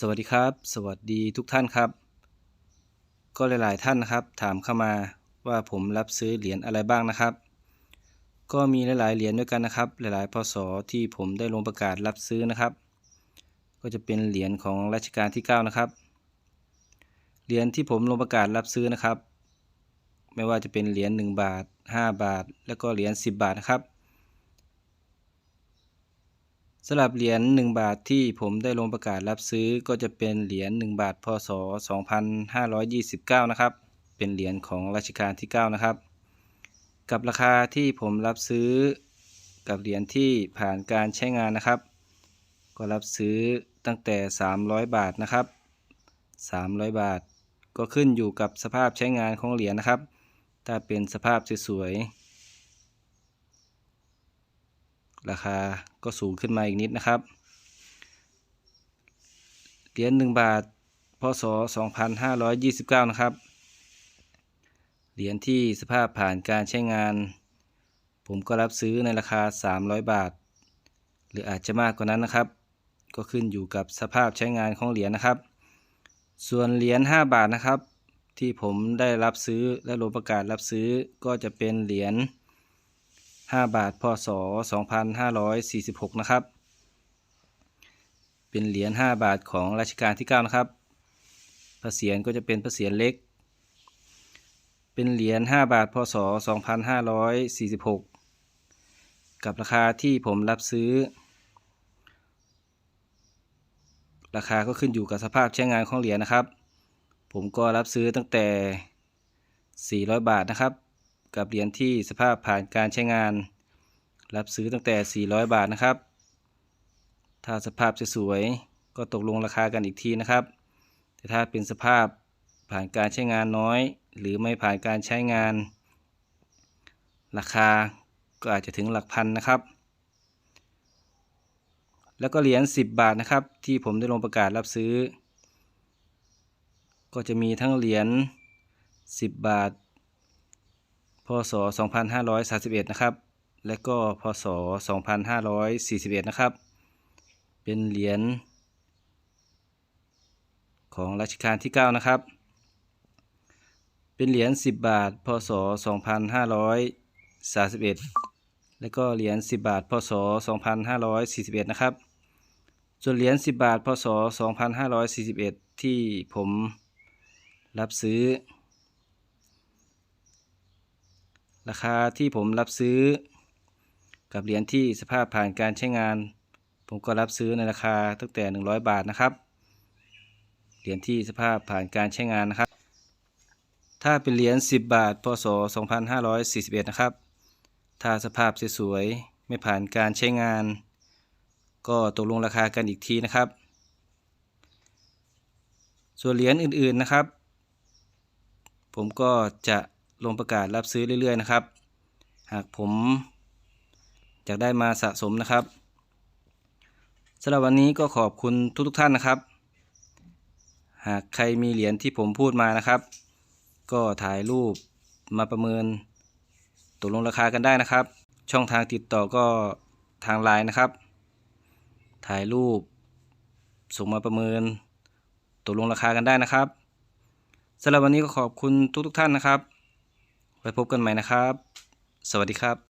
สวัสดีครับ สวัสดีทุกท่านครับ ก็หลาย ๆ ท่านนะครับ ถามเข้ามาว่าผมรับซื้อเหรียญอะไรบ้างนะครับ ก็มีหลาย ๆ เหรียญด้วยกันนะครับ หลาย ๆ พศที่ผมได้ลงประกาศรับซื้อนะครับ ก็จะเป็นเหรียญของรัชกาลที่ 9 นะครับ เหรียญที่ผมลงประกาศรับซื้อนะครับ ไม่ว่าจะเป็นเหรียญ1บาท 5 บาท แล้วก็เหรียญ10 บาทนะครับ สำหรับเหรียญ1บาทที่ผมได้ลงประกาศรับซื้อก็จะเป็นเหรียญ1บาทพศ 2529 นะครับ เป็นเหรียญของรัชกาลที่ 9 นะครับ กับราคาที่ผมรับซื้อกับเหรียญที่ผ่านการใช้งานนะครับ ก็รับซื้อตั้งแต่ 300 บาทนะครับ 300 บาท ก็ขึ้นอยู่กับสภาพใช้งานของเหรียญนะครับ ถ้าเป็นสภาพสวยๆ ราคาก็สูงขึ้นมาอีกนิดนะครับ เหรียญ1บาท พศ 2529 นะครับ เหรียญที่สภาพผ่านการใช้งาน ผมก็รับซื้อในราคา 300 บาท หรืออาจจะมากกว่านั้นนะครับ ก็ขึ้นอยู่กับสภาพใช้งานของเหรียญนะครับ ส่วนเหรียญ5บาทนะครับ ที่ผมได้รับซื้อและลงประกาศรับซื้อก็จะเป็นเหรียญ 5 บาท พศ 2546 นะครับ เป็นเหรียญ 5 บาทของรัชกาลที่ 9 นะครับ พระเศียรก็จะเป็นพระเศียรเล็ก เป็นเหรียญ 5 บาท พศ 2546 กับราคาที่ผมรับซื้อ ราคาก็ขึ้นอยู่กับสภาพใช้งานของเหรียญนะครับ ผมก็รับซื้อตั้งแต่ 400 บาทนะครับ กับเหรียญที่สภาพผ่านการใช้งาน รับซื้อตั้งแต่ 400 บาทนะครับ ถ้าสภาพสวยๆก็ตกลงราคากันอีกทีนะครับ แต่ถ้าเป็นสภาพผ่านการใช้งานน้อย หรือไม่ผ่านการใช้งาน ราคาก็อาจจะถึงหลักพันนะครับ แล้วก็เหรียญ10 บาทนะครับ ที่ผมได้ลงประกาศรับซื้อ ก็จะมีทั้งเหรียญ10 บาท พศ 2531 นะครับ และก็พศ 2541 นะครับ เป็นเหรียญของรัชกาลที่ 9 นะครับ เป็นเหรียญ 10 บาท พศ 2531 และก็เหรียญ 10 บาท พศ 2541 นะครับ ส่วนเหรียญ 10 บาท พศ 2541 ที่ผมรับซื้อ ราคาที่ผมรับซื้อ กับเหรียญที่สภาพผ่านการใช้งาน ผมก็รับซื้อในราคาตั้งแต่ 100 บาทนะครับ เหรียญที่สภาพผ่านการใช้งานนะครับ ถ้าเป็นเหรียญ10 บาท พศ 2541 นะครับ ถ้าสภาพสวยๆไม่ผ่านการใช้งาน ก็ตกลงราคากันอีกทีนะครับ ส่วนเหรียญอื่นๆนะครับ ผมก็จะ ลงประกาศรับซื้อเรื่อยๆนะครับ หากผมอยากได้มาสะสมนะครับสำหรับวันนี้ก็ขอบคุณทุกๆท่านนะครับ หากใครมีเหรียญที่ผมพูดมานะครับ ก็ถ่ายรูปมาประเมินตกลงราคากันได้นะครับ ช่องทางติดต่อก็ทางไลน์นะครับ ถ่ายรูปส่งมาประเมินตกลงราคากันได้นะครับสำหรับวันนี้ก็ขอบคุณทุกๆท่านนะครับ ไว้พบกันใหม่นะครับ สวัสดีครับ